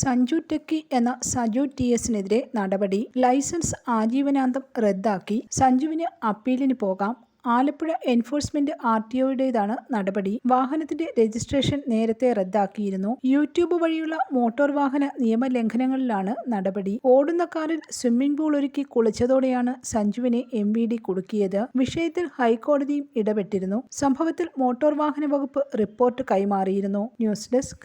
Sanju techie എന്ന Saju T എസിനെതിരെ നടപടി licence ആജീവനാന്തം റദ്ദാക്കി സഞ്ജുവിന് അപ്പീലിന് പോകാം ആലപ്പുഴ എൻഫോഴ്സ്മെന്റ് ആർ ടി ഒയുടേതാണ് നടപടി വാഹനത്തിന്റെ രജിസ്ട്രേഷൻ നേരത്തെ റദ്ദാക്കിയിരുന്നു യൂട്യൂബ് വഴിയുള്ള മോട്ടോർ വാഹന നിയമലംഘനങ്ങളിലാണ് നടപടി ഓടുന്ന കാറിൽ സ്വിമ്മിംഗ് പൂൾ ഒരുക്കി കുളിച്ചതോടെയാണ് സഞ്ജുവിനെ എം വി ഡി കുടുക്കിയത് വിഷയത്തിൽ ഹൈക്കോടതിയും ഇടപെട്ടിരുന്നു സംഭവത്തിൽ മോട്ടോർ വാഹന വകുപ്പ് റിപ്പോർട്ട് കൈമാറിയിരുന്നു ന്യൂസ് ഡെസ്ക്